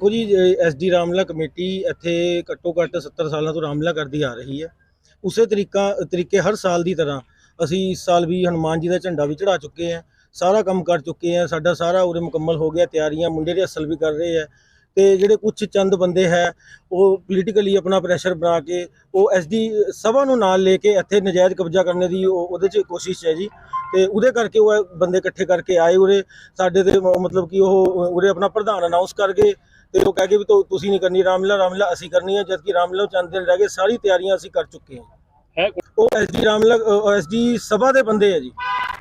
ਦੇਖੋ ਜੀ SD ਰਾਮਲਾ committee ਇੱਥੇ ਘੱਟੋ ਘੱਟ 70 ਸਾਲਾਂ ਤੋਂ ਰਾਮਲਾ ਕਰਦੀ ਆ ਰਹੀ ਹੈ। ਉਸੇ ਤਰੀਕਾ, ਤਰੀਕੇ ਹਰ ਸਾਲ ਦੀ ਤਰ੍ਹਾਂ ਅਸੀਂ ਇਸ ਸਾਲ ਵੀ ਹਨੂਮਾਨ ਜੀ ਦਾ ਝੰਡਾ ਵੀ ਚੜਾ ਚੁੱਕੇ ਹਾਂ, ਸਾਰਾ ਕੰਮ ਕਰ ਚੁੱਕੇ ਹਾਂ, ਸਾਡਾ ਸਾਰਾ ਉਰੇ ਮੁਕੰਮਲ ਹੋ ਗਿਆ, ਤਿਆਰੀਆਂ ਮੁੰਡੇ ਦੇ ਅਸਲ ਵੀ ਕਰ ਰਹੇ ਹੈ। ਤੇ ਜਿਹੜੇ ਕੁਝ ਚੰਦ ਬੰਦੇ ਹੈ, ਉਹ ਪੋਲੀਟੀਕਲੀ ਆਪਣਾ ਪ੍ਰੈਸ਼ਰ ਬਣਾ ਕੇ, ਉਹ ਐਸਡੀ ਸਭਾ ਨੂੰ ਨਾਲ ਲੈ ਕੇ ਇੱਥੇ ਨਜਾਇਜ਼ ਕਬਜ਼ਾ ਕਰਨ ਦੀ ਉਹਦੇ 'ਚ ਕੋਸ਼ਿਸ਼ ਹੈ ਜੀ। ਤੇ ਉਹਦੇ ਕਰਕੇ ਉਹ ਬੰਦੇ ਇਕੱਠੇ ਕਰਕੇ ਆਏ ਉਰੇ, ਸਾਡੇ ਤੇ ਮਤਲਬ ਕਿ ਉਹ ਉਰੇ ਆਪਣਾ ਪ੍ਰਧਾਨ ਅਨਾਉਂਸ ਕਰ ਗਏ। ਤੇ ਉਹ ਕਹਿ ਗਏ ਵੀ ਤੁ- ਤੁਸੀਂ ਨਹੀਂ ਕਰਨੀ ਰਾਮਲੀਲਾ ਰਾਮਲੀਲਾ ਅਸੀਂ ਕਰਨੀ ਹੈ ਜਦ ਕਿ ਰਾਮਲੀਲਾ ਚੰਦ ਦਿਨ ਰਹਿ ਗਏ ਸਾਰੀ ਤਿਆਰੀਆਂ ਅਸੀਂ ਕਰ ਚੁੱਕੇ ਹਾਂ। ਉਹ ਐਸਡੀ ਰਾਮਲੀਲਾ ਐਸਡੀ ਸਭਾ ਦੇ ਬੰਦੇ ਹੈ ਜੀ।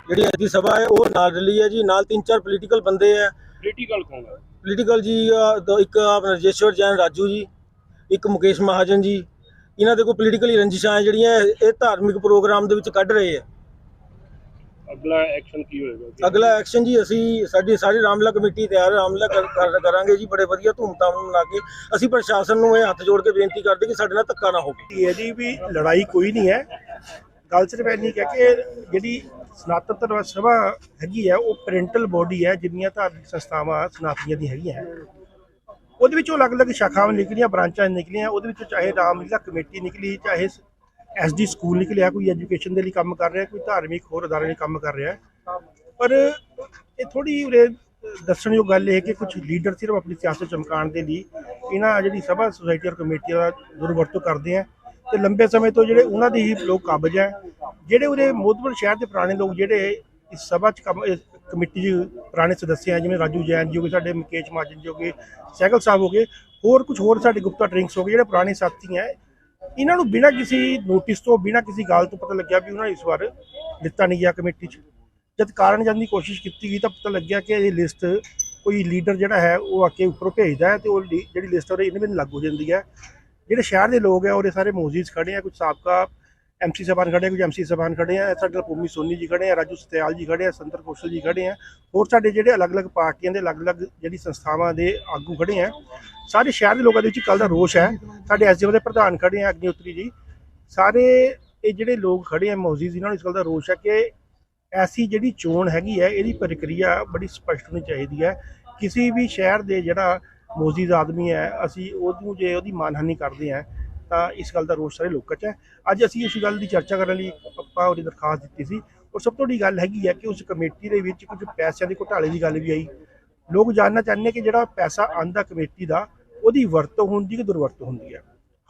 ਜਿਹੜੀ ਐਸਡੀ ਸਭਾ ਹੈ ਉਹ ਨਾਲ ਰਲੀ ਹੈ ਜੀ ਨਾਲ ਤਿੰਨ ਚਾਰ ਪੋਲੀਟੀਕਲ ਬੰਦੇ ਹੈ ਪੋਲੀਟੀਕਲ ਕੌਣ ਹੈ ਪੋਲੀਟੀਕਲ ਜੀ ਇੱਕ ਆਪਣਾ ਰਜੇਸ਼ਵਰ ਜੈਨ ਰਾਜੂ ਜੀ ਇੱਕ ਮੁਕੇਸ਼ ਮਹਾਜਨ ਜੀ। ਇਹਨਾਂ ਦੇ ਕੋਈ ਪੋਲੀਟੀਕਲੀ ਰੰਜਿਸ਼ਾਂ ਜਿਹੜੀਆਂ ਇਹ ਧਾਰਮਿਕ ਪ੍ਰੋਗਰਾਮ ਦੇ ਵਿੱਚ ਕੱਢ ਰਹੇ ਆ। ਅਗਲਾ ਐਕਸ਼ਨ ਕੀ ਹੋਏਗਾ? ਅਗਲਾ ਐਕਸ਼ਨ ਜੀ ਅਸੀਂ ਸਾਡੀ ਸਾਰੀ ਰਾਮਲਾ ਕਮੇਟੀ ਤਿਆਰ ਹੈ ਰਾਮਲਾ ਕਰ- ਕਰ- ਕਰਾਂਗੇ ਜੀ ਬੜੇ ਵਧੀਆ ਧੂਮਧਾਮ ਨਾਲ ਮਨਾ ਕੇ ਅਸੀਂ ਪ੍ਰਸ਼ਾਸਨ ਨੂੰ ਇਹ ਹੱਥ ਜੋੜ ਕੇ ਬੇਨਤੀ ਕਰਦੇ ਕਿ ਸਾਡੇ ਨਾਲ ਧੱਕਾ ਨਾ ਹੋਵੇ। ਇਹਦੀ ਵੀ ਲੜਾਈ ਕੋਈ ਨਹੀਂ ਹੈ। ਗੱਲ ਸਿਰਫ ਇੰਨੀ ਕਿ ਕਿ ਜਿਹੜੀ ਸਨਾਤਨ ਧਰਮ ਸਭਾ ਹੈਗੀ ਹੈ ਉਹ ਪੈਰੈਂਟਲ ਬੋਡੀ ਹੈ ਜਿੰਨੀਆਂ ਧਾਰਮਿਕ ਸੰਸਥਾਵਾਂ ਸਨਾਤਨੀਆਂ ਦੀ ਹੈਗੀਆਂ ਹੈ। ਉਹਦੇ ਵਿੱਚੋਂ ਅਲੱਗ-ਅਲੱਗ ਸ਼ਾਖਾਵਾਂ ਨਿਕਲੀਆਂ ਬ੍ਰਾਂਚਾਂ ਨਿਕਲੀਆਂ ਉਹਦੇ ਵਿੱਚੋਂ ਚਾਹੇ ਰਾਮਲੀਲਾ ਕਮੇਟੀ ਨਿਕਲੀ ਚਾਹੇ ਐਸਡੀ ਸਕੂਲ ਨਿਕਲਿਆ ਕੋਈ ਐਜੂਕੇਸ਼ਨ ਦੇ ਲਈ ਕੰਮ ਕਰ ਰਿਹਾ ਕੋਈ ਧਾਰਮਿਕ ਹੋਰ ਅਦਾਰੇ ਲਈ ਕੰਮ ਕਰ ਰਿਹਾ। ਪਰ ਇਹ ਥੋੜੀ ਉਰੇ ਦੱਸਣਯੋਗ ਗੱਲ ਇਹ ਕਿ ਕੁਝ ਲੀਡਰ ਸਿਰਫ ਆਪਣੀ ਸਿਆਸਤ ਚਮਕਾਉਣ ਦੇ ਲਈ ਇਹਨਾਂ ਜਿਹੜੀ ਸਭਾ ਸੁਸਾਇਟੀ ਔਰ ਕਮੇਟੀ ਦਾ ਦੁਰਵਰਤੋਂ ਕਰਦੇ ਆ ਤੇ ਲੰਬੇ ਸਮੇਂ ਤੋਂ ਜਿਹੜੇ ਉਹਨਾਂ ਦੀ ਹੀ ਲੋਕ ਕਾਬਜ ਹੈ ਜਿਹੜੇ ਉਰੇ ਮੋਦਬਰ ਸ਼ਹਿਰ ਦੇ ਪੁਰਾਣੇ ਲੋਕ ਜਿਹੜੇ ਇਸ ਸਭਾ ਚ ਕੰਮ ਇਸ ਕਮੇਟੀ ਚ ਪੁਰਾਣੇ ਸਦੱਸਿਆ ਹੈ, ਜਿਵੇਂ ਰਾਜੂ ਜੈਨ ਜੀ ਹੋ ਗਏ ਸਾਡੇ ਮੁਕੇਸ਼ ਮਾਜਨ ਜੀ ਹੋ ਗਏ ਸਹਿਗਲ ਸਾਹਿਬ ਹੋ ਗਏ ਹੋਰ ਕੁਝ ਹੋਰ ਸਾਡੇ ਗੁਪਤਾ ਡਰਿੰਕਸ ਹੋ ਗਏ ਜਿਹੜੇ ਪੁਰਾਣੇ ਸਾਥੀ ਹੈ ਇਹਨਾਂ ਨੂੰ ਬਿਨਾਂ ਕਿਸੇ ਨੋਟਿਸ ਤੋਂ, ਬਿਨਾਂ ਕਿਸੇ ਗੱਲ ਤੋਂ ਪਤਾ ਲੱਗਿਆ ਵੀ ਉਹਨਾਂ ਨੇ ਇਸ ਵਾਰ ਦਿੱਤਾ ਨਹੀਂ ਗਿਆ ਕਮੇਟੀ ਚ। ਜਦ ਕਾਰਨ ਜਾਣ ਦੀ ਕੋਸ਼ਿਸ਼ ਕੀਤੀ ਗਈ ਤਾਂ ਪਤਾ ਲੱਗਿਆ ਕਿ ਇਹ ਲਿਸਟ ਕੋਈ ਲੀਡਰ ਜਿਹੜਾ ਹੈ, ਉਹ ਆ ਕੇ ਉੱਪਰੋਂ ਭੇਜਦਾ ਹੈ ਤੇ ਉਹ ਜਿਹੜੀ ਲਿਸਟ ਉਹਦੇ ਇਹਨੇ ਵੀ ਲੱਗ ਹੋ ਜਾਂਦੀ ਹੈ। ਜਿਹੜੇ ਸ਼ਹਿਰ ਦੇ ਲੋਕ ਹੈ ਉਹਦੇ ਸਾਰੇ ਮੌਜੂਦ ਖੜੇ ਆ, ਕੁਝ ਸਾਬਕਾ ਐਮਸੀ ਸਾਹਿਬਾਨ ਖੜੇ ਆ ਕੁਝ ਐਮਸੀ ਸਾਹਿਬਾਨ ਖੜੇ ਆ, ਸਾਡੇ ਨਾਲ ਭੂਮੀ ਸੋਨੀ ਜੀ ਖੜੇ ਆ, ਰਾਜੂ ਸਤਿਆਲ ਜੀ ਖੜੇ ਆ ਸੰਤਰ ਕੌਸ਼ਲ ਜੀ ਖੜੇ ਆ, ਹੋਰ ਸਾਡੇ ਜਿਹੜੇ ਅਲੱਗ-ਅਲੱਗ ਪਾਰਟੀਆਂ ਦੇ ਅਲੱਗ-ਅਲੱਗ ਜਿਹੜੀ ਸੰਸਥਾਵਾਂ ਦੇ ਆਗੂ ਖੜੇ ਆ, ਸਾਰੇ ਸ਼ਹਿਰ ਦੇ ਲੋਕਾਂ ਦੇ ਵਿੱਚ ਕੱਲ ਦਾ ਰੋਸ਼ ਹੈ। ਸਾਡੇ ਐਸਡੀਓ ਦੇ ਪ੍ਰਧਾਨ ਖੜੇ ਆ ਅਗਨੀਹੋਤਰੀ ਜੀ। ਸਾਰੇ ਇਹ ਜਿਹੜੇ ਲੋਕ ਖੜੇ ਆ ਮੌਜੂਦ ਇਹਨਾਂ ਨੂੰ ਇਸ ਗੱਲ ਦਾ ਰੋਸ਼ ਹੈ ਕਿ ਐਸੀ ਜਿਹੜੀ ਚੋਣ ਹੈਗੀ ਹੈ, ਇਹਦੀ ਪ੍ਰਕਿਰਿਆ ਬੜੀ ਸਪਸ਼ਟ ਹੋਣੀ ਚਾਹੀਦੀ ਹੈ। ਕਿਸੇ ਵੀ ਸ਼ਹਿਰ ਦੇ ਜਿਹੜਾ ਮੌਜੂਦ ਆਦਮੀ ਹੈ, ਅਸੀਂ ਉਹਨੂੰ ਜੇ ਉਹਦੀ ਮਾਨਹਾਨੀ ਕਰਦੇ ਹਾਂ ਤਾਂ ਇਸ ਗੱਲ ਦਾ ਰੋਸ਼ ਸਾਰੇ ਲੋਕਾਂ 'ਚ ਹੈ। ਅੱਜ ਅਸੀਂ ਇਸ ਗੱਲ ਦੀ ਚਰਚਾ ਕਰਨ ਲਈ ਆਪਾਂ ਉਹਦੀ ਦਰਖਾਸਤ ਦਿੱਤੀ ਸੀ। ਔਰ ਸਭ ਤੋਂ ਵੱਡੀ ਗੱਲ ਹੈਗੀ ਹੈ ਕਿ ਉਸ ਕਮੇਟੀ ਦੇ ਵਿੱਚ ਕੁਝ ਪੈਸਿਆਂ ਦੇ ਘੁਟਾਲੇ ਦੀ ਗੱਲ ਵੀ ਆਈ। ਲੋਕ ਜਾਣਨਾ ਚਾਹੁੰਦੇ ਕਿ ਜਿਹੜਾ ਪੈਸਾ ਆਂਦਾ ਕਮੇਟੀ ਦਾ, ਉਹਦੀ ਵਰਤੋਂ ਹੁੰਦੀ ਕਿ ਦੁਰਵਰਤੋਂ ਹੁੰਦੀ ਹੈ।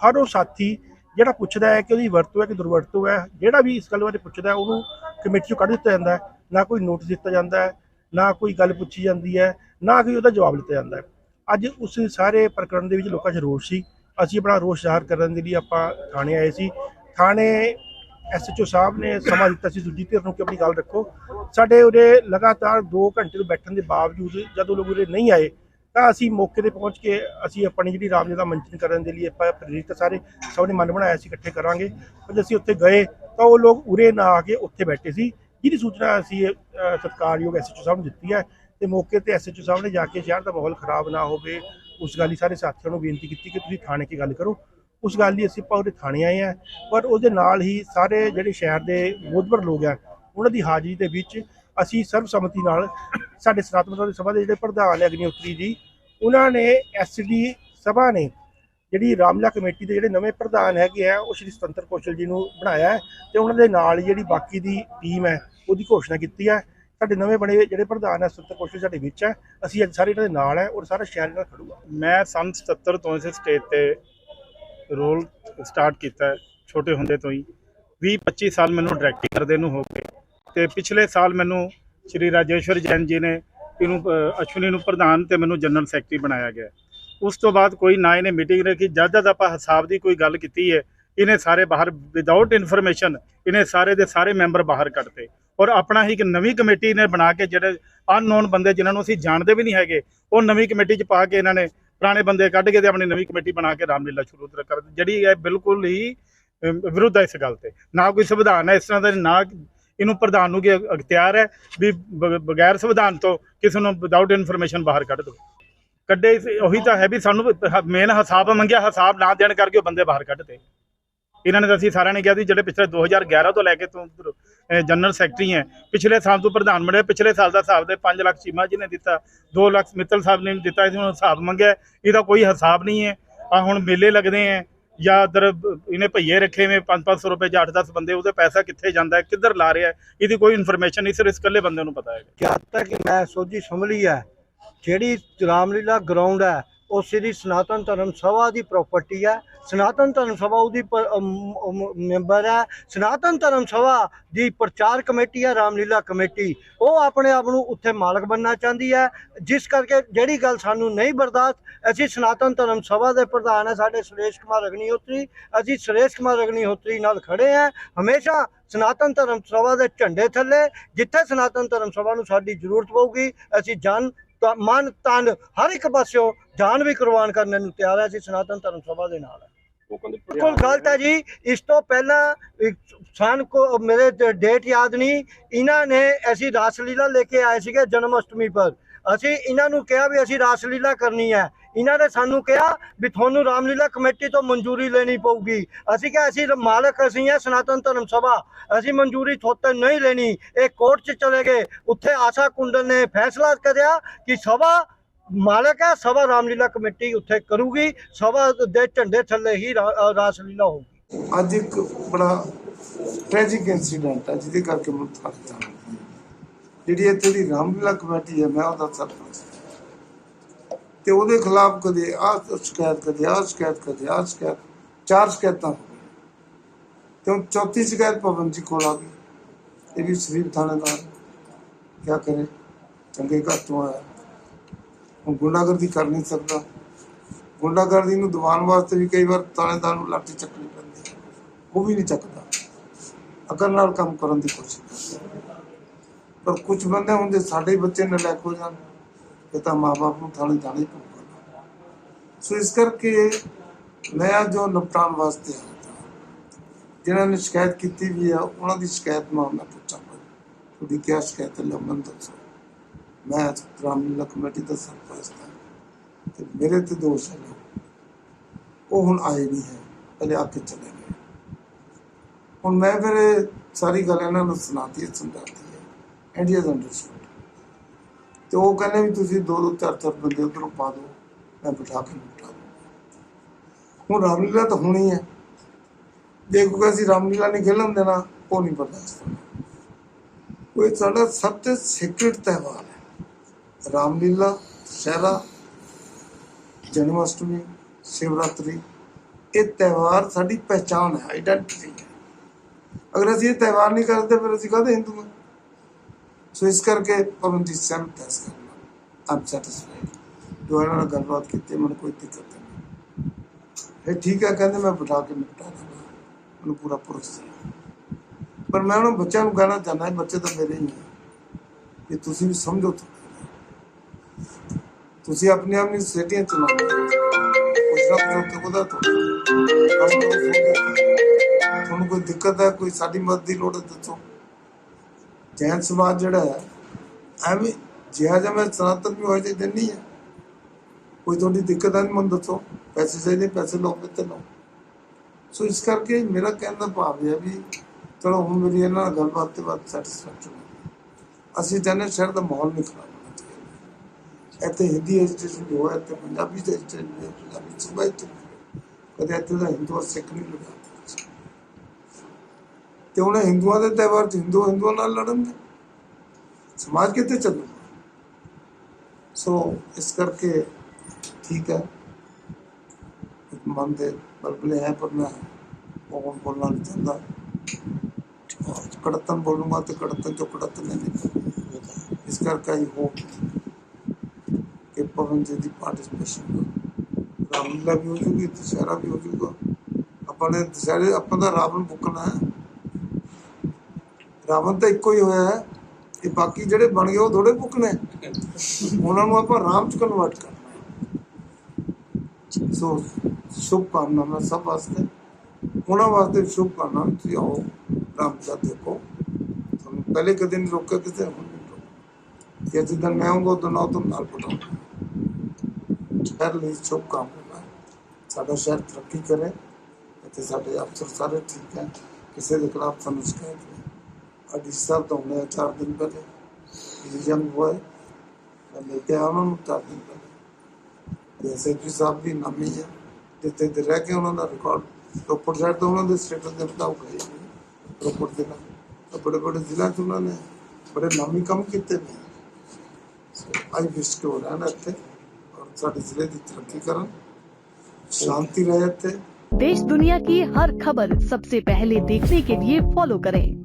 ਹਰ ਉਹ ਸਾਥੀ ਜਿਹੜਾ ਪੁੱਛਦਾ ਹੈ ਕਿ ਉਹਦੀ ਵਰਤੋਂ ਹੈ ਕਿ ਦੁਰਵਰਤੋਂ ਹੈ, ਜਿਹੜਾ ਵੀ ਇਸ ਗੱਲ ਬਾਰੇ ਪੁੱਛਦਾ ਉਹਨੂੰ ਕਮੇਟੀ ਚੋਂ ਕੱਢ ਦਿੱਤਾ ਜਾਂਦਾ ਹੈ। ਨਾ ਕੋਈ ਨੋਟਿਸ ਦਿੱਤਾ ਜਾਂਦਾ ਹੈ, ਨਾ ਕੋਈ ਗੱਲ ਪੁੱਛੀ ਜਾਂਦੀ ਹੈ, ਨਾ ਕੋਈ ਉਹਦਾ ਜਵਾਬ ਦਿੱਤਾ ਜਾਂਦਾ ਹੈ। ਅੱਜ ਉਸ ਸਾਰੇ ਪ੍ਰਕਰਨ ਦੇ ਵਿੱਚ ਲੋਕਾਂ 'ਚ ਰੋਸ਼ ਸੀ। ਅਸੀਂ ਆਪਣਾ ਰੋਸ਼ ਜ਼ਾਹਰ ਕਰਨ ਦੇ ਲਈ ਆਪਾਂ ਥਾਣੇ ਆਏ ਸੀ। ਥਾਣੇ ਐਸਐਚਓ ਸਾਹਿਬ ਨੇ ਸਮਾਂ ਦਿੱਤਾ ਸੀ ਦੂਜੀ ਧਿਰ ਨੂੰ ਕਿ ਆਪਣੀ ਗੱਲ ਰੱਖੋ। ਸਾਡੇ ਉਰੇ ਲਗਾਤਾਰ 2 ਘੰਟੇ ਤੋਂ ਬੈਠਣ ਦੇ ਬਾਵਜੂਦ ਜਦੋਂ ਲੋਕ ਉਰੇ ਨਹੀਂ ਆਏ ਤਾਂ ਅਸੀਂ ਮੌਕੇ ਤੇ ਪਹੁੰਚ ਕੇ ਅਸੀਂ ਆਪਣੀ ਜਿਹੜੀ ਰਾਮਲੀਲਾ ਮੰਚਨ ਕਰਨ ਦੇ ਲਈ ਆਪਾਂ ਪ੍ਰੇਰਿਤ ਸਾਰੇ ਸਭ ਨੇ ਮਨ ਬਣਾਇਆ ਸੀ ਇਕੱਠੇ ਕਰਾਂਗੇ। ਪਰ ਅਸੀਂ ਉੱਥੇ ਗਏ ਤਾਂ ਉਹ ਲੋਕ ਉਰੇ ਨਾ ਆ ਕੇ ਉੱਥੇ ਬੈਠੇ ਸੀ। ਜਿਹਦੀ ਸੂਚਨਾ ਅਸੀਂ ਅਹ, ਸਤਿਕਾਰਯੋਗ ਐਸਐਚਓ ਸਾਹਿਬ ਨੂੰ ਦਿੱਤੀ ਹੈ ਤੇ ਮੌਕੇ ਤੇ ਐਸਐਚਓ ਸਾਹਿਬ ਨੇ ਜਾ ਕੇ ਸ਼ਹਿਰ ਦਾ ਮਾਹੌਲ ਖਰਾਬ ਨਾ ਹੋਵੇ ਉਸ ਗੱਲ ਲਈ ਸਾਰੇ ਸਾਥੀਆਂ ਨੂੰ ਬੇਨਤੀ ਕੀਤੀ ਕਿ ਤੁਸੀਂ ਥਾਣੇ 'ਚ ਗੱਲ ਕਰੋ। ਉਸ ਗੱਲ ਲਈ ਅਸੀਂ ਆਪਾਂ ਥਾਣੇ ਆਏ ਆ ਪਰ ਉਹਦੇ ਨਾਲ ਹੀ ਸਾਰੇ ਜਿਹੜੇ ਸ਼ਹਿਰ ਦੇ ਮੋਦਬਰ ਲੋਕ ਆ, ਉਹਨਾਂ ਦੀ ਹਾਜ਼ਰੀ ਦੇ ਵਿੱਚ ਅਸੀਂ ਸਰਬਸੰਮਤੀ ਨਾਲ ਸਾਡੇ ਸਨਾਤਨ ਸਭਾ ਦੇ ਜਿਹੜੇ ਪ੍ਰਧਾਨ ਹੈ ਅਗਨੀਹੋਤਰੀ ਜੀ, ਉਹਨਾਂ ਨੇ ਐਸਡੀ ਸਭਾ ਨੇ ਜਿਹੜੀ ਰਾਮਲਾ ਕਮੇਟੀ ਦੇ ਜਿਹੜੇ ਨਵੇਂ ਪ੍ਰਧਾਨ ਹੈਗੇ ਆ, ਉਹ ਸ਼੍ਰੀ ਸੁਤੰਤਰ ਕੌਸ਼ਲ ਜੀ ਨੂੰ ਬਣਾਇਆ ਹੈ ਤੇ ਉਹਨਾਂ ਦੇ ਨਾਲ ਹੀ ਜਿਹੜੀ ਬਾਕੀ ਦੀ ਟੀਮ ਹੈ, ਉਹਦੀ ਘੋਸ਼ਣਾ ਕੀਤੀ ਹੈ। ਸਾਡੇ ਨਵੇਂ ਬਣੇ ਜਿਹੜੇ ਪ੍ਰਧਾਨ ਹੈ ਸੁਤੰਤਰ ਕੌਸ਼ਲ ਸਾਡੇ ਵਿੱਚ ਹੈ। ਅਸੀਂ ਅੱਜ ਸਾਰੇ ਇਹਨਾਂ ਦੇ ਨਾਲ ਹੈ ਔਰ ਸਾਰਾ ਸ਼ਹਿਰ ਨਾਲ ਖੜੂਗਾ। ਮੈਂ ਸੰਨ 77 ਤੋਂ ਇਸ ਸਟੇਜ ਤੇ ਰੋਲ ਸਟਾਰਟ ਕੀਤਾ ਛੋਟੇ ਹੁੰਦੇ ਤੋਂ ਹੀ। 20 25 ਸਾਲ ਮੈਨੂੰ ਡਾਇਰੈਕਟਿੰਗ ਕਰਦੇ ਨੂੰ ਹੋ ਗਏ। ਤੇ ਪਿਛਲੇ ਸਾਲ ਮੈਨੂੰ ਸ਼੍ਰੀ ਰਾਜੇਸ਼ਵਰ ਜੈਨ ਜੀ ਨੇ ਇਹਨੂੰ ਅਸ਼ਵਨੀ ਨੂੰ ਪ੍ਰਧਾਨ ਤੇ ਮੈਨੂੰ ਜਨਰਲ ਸੈਕਟਰੀ ਬਣਾਇਆ ਗਿਆ। ਉਸ ਤੋਂ ਬਾਅਦ ਕੋਈ ਨਾ ਇਹਨੇ ਮੀਟਿੰਗ ਰੱਖੀ। ਜਦ ਜਦ ਆਪਾਂ ਹਿਸਾਬ ਦੀ ਕੋਈ ਗੱਲ ਕੀਤੀ ਹੈ, ਇਹਨੇ ਸਾਰੇ ਬਾਹਰ ਵਿਦਆਊਟ ਇਨਫੋਰਮੇਸ਼ਨ ਇਹਨੇ ਸਾਰੇ ਦੇ ਸਾਰੇ ਮੈਂਬਰ ਬਾਹਰ ਕੱਢਤੇ ਔਰ ਆਪਣਾ ਹੀ ਇੱਕ ਨਵੀਂ ਕਮੇਟੀ ਨੇ ਬਣਾ ਕੇ ਜਿਹੜੇ ਅਨਨੋਨ ਬੰਦੇ ਜਿਨ੍ਹਾਂ ਨੂੰ ਅਸੀਂ ਜਾਣਦੇ ਵੀ ਨਹੀਂ ਹੈਗੇ, ਉਹ ਨਵੀਂ ਕਮੇਟੀ 'ਚ ਪਾ ਕੇ ਇਹਨਾਂ ਨੇ ਪੁਰਾਣੇ ਬੰਦੇ ਕੱਢ ਕੇ ਤੇ ਆਪਣੀ ਨਵੀਂ ਕਮੇਟੀ ਬਣਾ ਕੇ ਰਾਮਲੀਲਾ ਸ਼ੁਰੂ ਕਰ ਜਿਹੜੀ ਹੈ ਬਿਲਕੁਲ ਹੀ ਵਿਰੁੱਧ ਹੈ ਇਸ ਗੱਲ ਤੇ। ਨਾ ਕੋਈ ਸੰਵਿਧਾਨ ਹੈ ਇਸ ਤਰ੍ਹਾਂ ਦਾ, ਨਾ ਇਹਨੂੰ ਪ੍ਰਧਾਨ ਨੂੰ ਕੀ ਅਖਤਿਆਰ ਹੈ ਵੀ ਬਗੈਰ ਸੰਵਿਧਾਨ ਤੋਂ ਕਿਸੇ ਨੂੰ ਵਿਦਆਊਟ ਇਨਫੋਰਮੇਸ਼ਨ ਬਾਹਰ ਕੱਢ ਦੋ। ਕੱਢੇ ਉਹੀ ਤਾਂ ਹੈ ਵੀ ਸਾਨੂੰ ਮੇਨ ਹਿਸਾਬ ਮੰਗਿਆ, ਹਿਸਾਬ ਨਾ ਦੇਣ ਕਰਕੇ ਉਹ ਬੰਦੇ ਬਾਹਰ ਕੱਢਦੇ ਇਹਨਾਂ ਨੇ ਤਾਂ ਅਸੀਂ ਸਾਰਿਆਂ ਨੇ ਕਿਹਾ ਸੀ, ਜਿਹੜੇ ਪਿਛਲੇ 2011 ਤੋਂ ਲੈ ਕੇ ਤੂੰ ਜਨਰਲ ਸੈਕਟਰੀ ਹੈ, ਪਿਛਲੇ ਸਾਲ ਤੋਂ ਪ੍ਰਧਾਨ ਬਣੇ ਪਿਛਲੇ ਸਾਲ ਦਾ ਹਿਸਾਬ ਦੇ 5 ਲੱਖ ਚੀਮਾ ਜੀ ਨੇ ਦਿੱਤਾ 2 ਲੱਖ ਮਿੱਤਲ ਸਾਹਿਬ ਨੇ ਦਿੱਤਾ ਇਸ ਨੂੰ ਹਿਸਾਬ ਮੰਗਿਆ, ਇਹਦਾ ਕੋਈ ਹਿਸਾਬ ਨਹੀਂ ਹੈ। ਆ ਹੁਣ ਮੇਲੇ ਲੱਗਦੇ ਹੈ, ਜਾਂ ਇਧਰ ਇਹਨੇ ਭਈਏ ਰੱਖੇ ਵੇ 5-500 ਰੁਪਏ ਜਾਂ 8-10 ਬੰਦੇ, ਉਹਦੇ ਪੈਸਾ ਕਿੱਥੇ ਜਾਂਦਾ ਕਿੱਧਰ ਲਾ ਰਿਹਾ ਇਹਦੀ ਕੋਈ ਇਨਫੋਰਮੇਸ਼ਨ ਨਹੀਂ, ਸਿਰਫ ਇਸ ਇਕੱਲੇ ਬੰਦੇ ਨੂੰ ਪਤਾ ਹੈ ਜਦ ਤੱਕ ਮੈਂ ਸੋਝੀ ਸੰਭਲੀ ਹੈ, ਜਿਹੜੀ ਰਾਮਲੀਲਾ ਗਰਾਊਂਡ ਹੈ ਉਹ ਸ੍ਰੀ ਸਨਾਤਨ ਧਰਮ ਸਭਾ ਦੀ ਪ੍ਰਾਪਰਟੀ ਹੈ ਸਨਾਤਨ ਧਰਮ ਸਭਾ ਉਹਦੀ ਪ- ਮੈਂਬਰ ਹੈ ਸਨਾਤਨ ਧਰਮ ਸਭਾ ਦੀ ਪ੍ਰਚਾਰ ਕਮੇਟੀ ਹੈ ਰਾਮਲੀਲਾ ਕਮੇਟੀ। ਉਹ ਆਪਣੇ ਆਪ ਨੂੰ ਉੱਥੇ ਮਾਲਕ ਬਣਨਾ ਚਾਹੁੰਦੀ ਹੈ ਜਿਸ ਕਰਕੇ ਜਿਹੜੀ ਗੱਲ ਸਾਨੂੰ ਨਹੀਂ ਬਰਦਾਸ਼ਤ, ਅਸੀਂ ਸਨਾਤਨ ਧਰਮ ਸਭਾ ਦੇ ਪ੍ਰਧਾਨ ਹੈ ਸਾਡੇ ਸੁਰੇਸ਼ ਕੁਮਾਰ ਅਗਨੀਹੋਤਰੀ। ਅਸੀਂ ਸੁਰੇਸ਼ ਕੁਮਾਰ ਅਗਨੀਹੋਤਰੀ ਨਾਲ ਖੜੇ ਹਾਂ ਹਮੇਸ਼ਾ ਸਨਾਤਨ ਧਰਮ ਸਭਾ ਦੇ ਝੰਡੇ ਥੱਲੇ, ਜਿੱਥੇ ਸਨਾਤਨ ਧਰਮ ਸਭਾ ਨੂੰ ਸਾਡੀ ਜ਼ਰੂਰਤ ਪਊਗੀ, ਅਸੀਂ ਜਨ ਤਾਂ ਮਨ ਤਨ ਹਰ ਇੱਕ ਪਾਸਿਓਂ ਜਾਨ ਵੀ ਕੁਰਬਾਨ ਕਰਨ ਨੂੰ ਤਿਆਰ ਹੈ ਅਸੀਂ ਸਨਾਤਨ ਧਰਮ ਸਭਾ ਦੇ ਨਾਲ ਹੈ। ਬਿਲਕੁਲ ਗਲਤ ਹੈ ਜੀ। ਇਸ ਤੋਂ ਪਹਿਲਾਂ ਸਾਨ ਕੋ ਮੇਰੇ ਡੇਟ ਯਾਦ ਨਹੀਂ ਇਹਨਾਂ ਨੇ ਅਸੀਂ ਰਾਸਲੀਲਾ ਲੈ ਕੇ ਆਏ ਸੀਗੇ ਜਨਮ ਅਸ਼ਟਮੀ ਪਰ। ਅਸੀਂ ਇਹਨਾਂ ਨੂੰ ਕਿਹਾ ਵੀ ਅਸੀਂ ਰਾਸਲੀਲਾ ਕਰਨੀ ਹੈ। ਇਹਨਾਂ ਨੇ ਸਾਨੂੰ ਕਿਹਾ ਵੀ ਤੁਹਾਨੂੰ ਰਾਮਲੀਲਾ ਕਮੇਟੀ ਤੋਂ ਮਨਜ਼ੂਰੀ ਲੈਣੀ ਪਊਗੀ। ਅਸੀਂ ਕਿਹਾ ਅਸੀਂ ਮਾਲਕ ਅਸੀਂ ਹੈ ਸਨਾਤਨ ਧਰਮ ਸਭਾ। ਅਸੀਂ ਮਨਜ਼ੂਰੀ ਥੋਤੇ ਨਹੀਂ ਲੈਣੀ। ਇਹ ਕੋਰਟ 'ਚ ਚਲੇ ਗਏ। ਉੱਥੇ ਆਸ਼ਾ ਕੁੰਡਲ ਨੇ ਫੈਸਲਾ ਕਰਿਆ ਕਿ ਸਭਾ ਮਾਲਕ ਹੈ ਸਭਾ ਰਾਮਲੀਲਾ ਕਮੇਟੀ ਉੱਥੇ ਕਰੂਗੀ। ਸਭਾ ਦੇ ਝੰਡੇ ਥੱਲੇ ਹੀ ਰਾ- ਅ, ਰਾਸਲੀਲਾ ਹੋਊਗੀ। ਅੱਜ ਇੱਕ ਬੜਾ ਟ੍ਰੈਜਿਕ ਇਨਸੀਡੈਂਟ ਹੈ ਜਿਹਦੇ ਕਰਕੇ ਮੈਂ ਥੱਕ ਜਾਣਾ ਜਿਹੜੀ ਇੱਥੇ ਦੀ ਰਾਮਲੀਲਾ ਕਮੇਟੀ ਹੈ ਮੈਂ ਉਹਦਾ ਸਰਪੰਚ। ਤੇ ਉਹਦੇ ਖਿਲਾਫ ਕਦੇ ਆਹ ਸ਼ਿਕਾਇਤ, ਕਦੇ ਆਹ ਸ਼ਿਕਾਇਤ, ਕਦੇ ਆਹ ਸ਼ਿਕਾਇਤ, ਚਾਰ ਸ਼ਿਕਾਇਤਾਂ ਤੇ ਹੁਣ ਚੌਥੀ ਸ਼ਿਕਾਇਤ ਪਵਨ ਜੀ ਕੋਲ ਆ ਗਈ। ਇਹ ਵੀ ਸ਼ਰੀਫ ਥਾਣੇਦਾਰ ਕੀ ਕਰੇ? ਚੰਗੇ ਘਰ ਤੋਂ ਆਇਆ। ਹੁਣ ਗੁੰਡਾਗਰਦੀ ਕਰ ਨਹੀਂ ਸਕਦਾ। ਗੁੰਡਾਗਰਦੀ ਨੂੰ ਦਬਾਉਣ ਵਾਸਤੇ ਵੀ ਕਈ ਵਾਰ ਥਾਣੇਦਾਰ ਨੂੰ ਲਾਠੀ ਚੱਕਣੀ ਪੈਂਦੀ ਉਹ ਵੀ ਨਹੀਂ ਚੱਕਦਾ। ਅਕਲ ਨਾਲ ਕੰਮ ਕਰਨ ਦੀ ਕੋਸ਼ਿਸ਼ ਕਰਦਾ। ਪਰ ਕੁਝ ਬੰਦੇ ਹੁੰਦੇ ਸਾਡੇ ਬੱਚੇ ਨਲਾਇਕ ਹੋ ਜਾਣ। ਇਹ ਤਾਂ ਮਾਪੇ ਨੂੰ ਥਾਣੇ ਜਾਣਾ ਪਊਗਾ ਸੋ ਇਸ ਕਰਕੇ ਨया ਜੋ ਨਿਪਟਾਉਣ ਵਾਸਤੇ ਜਿਨ੍ਹਾਂ ਨੇ ਸ਼ਿਕਾਇਤ ਕੀਤੀ ਵੀ ਆ, ਉਹਨਾਂ ਦੀ ਸ਼ਿਕਾਇਤ ਨੂੰ ਮੈਂ ਪੁੱਛਾਂਗਾ ਤੁਹਾਡੀ ਕੀ ਸ਼ਿਕਾਇਤ ਹੈ? ਲੰਮਨ ਦੱਸੋ। ਮੈਂ ਰਾਮਲੀਲਾ ਕਮੇਟੀ ਦਾ ਸਰਪੰਚ ਹਾਂ ਤੇ ਮੇਰੇ ਤੇ ਦੋਸ਼ ਹੈ ਉਹ ਹੁਣ ਆਏ ਨਹੀਂ ਹੈ। ਪਹਿਲੇ ਆ ਕੇ ਚਲੇ ਗਏ। ਹੁਣ ਮੈਂ ਫਿਰ ਸਾਰੀ ਗੱਲ ਇਹਨਾਂ ਨੂੰ ਸੁਣਾਤੀ ਹੈ ਸਮਝਾਤੀ ਹੈ। ਐਂਡ ਹੀ ਅੰਡਰਸਟੂਡ ਤੇ ਉਹ ਕਹਿੰਦੇ ਵੀ ਤੁਸੀਂ ਦੋ ਦੋ ਚਾਰ ਚਾਰ ਬੰਦੇ ਉਧਰੋਂ ਪਾ ਦਿਓ, ਮੈਂ ਬਿਠਾ ਕੇ ਬਿਠਾ ਦੂੰਗਾ। ਹੁਣ ਰਾਮਲੀਲਾ ਤਾਂ ਹੋਣੀ ਹੈ। ਜੇ ਕੋਈ ਅਸੀਂ ਰਾਮਲੀਲਾ ਨਹੀਂ ਖੇਲਣ ਦੇਣਾ, ਉਹ ਨਹੀਂ ਬਰਦਾਸ਼ਤ ਹੋਣਾ ਉਹ ਇਹ ਸਾਡਾ ਸਭ ਤੋਂ ਸੀਕ੍ਰੀਟ ਤਿਉਹਾਰ ਹੈ। ਰਾਮਲੀਲਾ ਸ਼ਹਿਰਾ ਜਨਮ ਅਸ਼ਟਮੀ ਸ਼ਿਵਰਾਤਰੀ, ਇਹ ਤਿਉਹਾਰ ਸਾਡੀ ਪਹਿਚਾਣ ਹੈ ਆਈਡੈਂਟੀਟੀ ਹੈ। ਅਗਰ ਅਸੀਂ ਇਹ ਤਿਉਹਾਰ ਨਹੀਂ ਕਰਦੇ, ਫਿਰ ਅਸੀਂ ਕਹਦੇ ਹਿੰਦੂ ਹਾਂ? ਸੋ ਇਸ ਕਰਕੇ ਪਵਨਜੀਤ ਸਹਿਮਤ ਹੈ ਇਸ ਗੱਲ ਨਾਲ ਆਪ ਸੈਟੀਸਫਾਈਡ ਜੋ ਇਹਨਾਂ ਨਾਲ ਗੱਲਬਾਤ ਕੀਤੀ, ਮੈਨੂੰ ਕੋਈ ਦਿੱਕਤ ਨਹੀਂ। ਇਹ ਠੀਕ ਹੈ, ਕਹਿੰਦੇ ਮੈਂ ਬਿਠਾ ਕੇ ਨਿਪਟਾ ਦਾਂਗਾ ਮੈਨੂੰ ਪੂਰਾ ਭਰੋਸਾ ਪਰ ਮੈਂ ਉਹਨਾਂ ਬੱਚਿਆਂ ਨੂੰ ਕਹਿਣਾ ਚਾਹੁੰਦਾ ਬੱਚੇ ਤਾਂ ਮੇਰੇ ਹੀ ਹੈ ਕਿ ਤੁਸੀਂ ਵੀ ਸਮਝੋ ਥੋੜ੍ਹਾ ਤੁਸੀਂ ਆਪਣੀ ਆਪਣੀ ਸੋਸਾਇਟੀਆਂ ਚਲਾਓ ਕੁਝ ਨਾ ਕੁਝ ਉੱਤੇ ਉਹਦਾ ਤੁਹਾਨੂੰ ਕੋਈ ਦਿੱਕਤ ਹੈ, ਕੋਈ ਸਾਡੀ ਮਦਦ ਦੀ ਲੋੜ ਹੈ, ਦੱਸੋ। ਜੈਨ ਸਮਾਜ ਜਿਹੜਾ ਹੈ, ਐਵੇਂ ਜਿਹਾ ਜਿਹਾ ਮੈਂ ਸਨਾਤਨ ਵੀ ਹੋਏ ਤੇ ਨਹੀਂ ਹੈ ਕੋਈ ਤੁਹਾਡੀ ਦਿੱਕਤ ਹੈ ਮੈਨੂੰ ਦੱਸੋ। ਪੈਸੇ ਚਾਹੀਦੇ, ਪੈਸੇ ਲਓ ਕਿਤੇ ਲਓ ਸੋ ਇਸ ਕਰਕੇ ਮੇਰਾ ਕਹਿਣ ਦਾ ਭਾਵ ਇਹ ਹੈ ਵੀ ਚਲੋ, ਹੁਣ ਮੇਰੀ ਇਹਨਾਂ ਨਾਲ ਗੱਲਬਾਤ ਤੇ ਬਾਅਦ ਸੈਟੀਸਫੈਕਸ਼ਨ ਅਸੀਂ ਚਾਹੁੰਦੇ ਹਾਂ ਸ਼ਹਿਰ ਦਾ ਮਾਹੌਲ ਨਹੀਂ ਖਰਾਬ ਹੋਣਾ ਚਾਹੀਦਾ। ਇੱਥੇ ਹਿੰਦੀ ਐਜੂਕੇਸ਼ਨ ਵੀ ਹੋਇਆ, ਇੱਥੇ ਪੰਜਾਬੀ ਦੇ ਐਜੂਕੇਸ਼ਨ ਪੰਜਾਬੀ ਸੁਭਾ ਇੱਥੇ ਕਦੇ ਇੱਥੇ ਦਾ ਹਿੰਦੂ ਔਰ ਸਿੱਖ ਨਹੀਂ ਲਗਾ ਤੇ ਹੁਣ ਹਿੰਦੂਆਂ ਦੇ ਤਿਉਹਾਰ 'ਚ ਹਿੰਦੂ ਹਿੰਦੂਆਂ ਨਾਲ ਲੜਨਗੇ ਸਮਾਜ ਕਿੱਥੇ ਚੱਲੂਗਾ ਸੋ ਇਸ ਕਰਕੇ ਠੀਕ ਹੈ। ਮਨ ਦੇ ਬਲਬਲੇ ਹੈ, ਪਰ ਮੈਂ ਉਹ ਬੋਲਣਾ ਨਹੀਂ ਚਾਹੁੰਦਾ। ਕੜਤਨ ਬੋਲੂੰਗਾ ਤੇ ਕੜਤਨ ਚੋਂ ਕੜਤਨ ਨਹੀਂ ਇਸ ਕਰਕੇ ਹੀ ਹੋ ਕਿ ਪਵਨ ਜੀ ਦੀ ਪਾਰਟਿਸਪੇਸ਼ਨ ਰਾਮਲੀਲਾ ਵੀ ਹੋ ਜੂਗੀ, ਦੁਸਹਿਰਾ ਵੀ ਹੋ ਜੂਗਾ। ਆਪਾਂ ਨੇ ਦੁਸਹਿਰੇ ਆਪਾਂ ਦਾ ਰਾਵਣ ਬੁੱਕਣਾ ਹੈ। ਰਾਵਣ ਤਾਂ ਇੱਕੋ ਹੀ ਹੋਇਆ ਹੈ ਇਹ ਬਾਕੀ ਜਿਹੜੇ ਬਣ ਗਏ ਉਹ ਥੋੜੇ ਬੁੱਕਣੇ ਉਹਨਾਂ ਨੂੰ ਆਪਾਂ ਰਾਮ ਚ ਕਨਵਰਟ ਕਰਨਾ ਸੋ, ਸ਼ੁਭ ਕਾਮਨਾਵਾਂ ਸਭ ਵਾਸਤੇ, ਉਹਨਾਂ ਵਾਸਤੇ ਸ਼ੁਭ ਕਾਮਨਾ ਤੁਸੀਂ ਆਓ, ਰਾਮ ਦਾ ਦੇਖੋ। ਤੁਹਾਨੂੰ ਪਹਿਲੇ ਕਦੇ ਨਹੀਂ ਰੋਕਿਆ ਕਿਸੇ ਹੁਣ ਜੇ ਜਿੱਦਣ ਮੈਂ ਆਉਂਗਾ ਉਦੋਂ ਨਾ ਤੁਮ ਨਾਲ ਪਟਾਉਂਗਾ ਸ਼ਹਿਰ ਲਈ ਸ਼ੁਭ ਕਾਮਨਾ ਸਾਡਾ ਸ਼ਹਿਰ ਤਰੱਕੀ ਕਰੇ, ਇੱਥੇ ਸਾਡੇ ਅਫਸਰ ਸਾਰੇ ਠੀਕ ਹੈ। ਕਿਸੇ ਦੇ ਖਿਲਾਫ ਸਾਨੂੰ ਸ਼ਿਕਾਇਤ ਨਹੀਂ ਅਡੀ ਸਾਹਿਬ ਤੋਂ ਮੈਂ ਚਾਰ ਦਿਨ ਪਹਿਲੇ ਡਿਸੀਜਨ ਹੋਇਆ ਮੈਂ ਲੈ ਕੇ ਆਇਆ ਉਹਨਾਂ ਨੂੰ ਚਾਰ ਦਿਨ ਪਹਿਲੇ ਐਸਐਚਪੀ ਸਾਹਿਬ ਵੀ ਨਾਮੀ ਹੈ ਜਿੱਥੇ ਤੇ ਰਹਿ ਕੇ ਉਹਨਾਂ ਦਾ ਰਿਕਾਰਡ ਰੋਪੜ ਸਾਈਡ ਤੋਂ ਉਹਨਾਂ ਦੇ ਸਟੇਟਸ ਦੇ ਮੁਤਾਬਕ ਹੈ ਰੋਪੜ ਦੇ ਨਾਲ ਤਾਂ ਬੜੇ ਬੜੇ ਜ਼ਿਲ੍ਹਿਆਂ 'ਚ ਉਹਨਾਂ ਨੇ ਬੜੇ ਨਾਮੀ ਕੰਮ ਕੀਤੇ ਨੇ ਆਈ ਵਿਸ਼ ਕੇ ਹੋ ਰਹਿਣਾ ਇੱਥੇ ਔਰ ਸਾਡੇ ਜ਼ਿਲ੍ਹੇ ਦੀ ਤਰੱਕੀ ਕਰਨ शांति रहे थे देश दुनिया की हर खबर सबसे पहले देखने के लिए फॉलो करें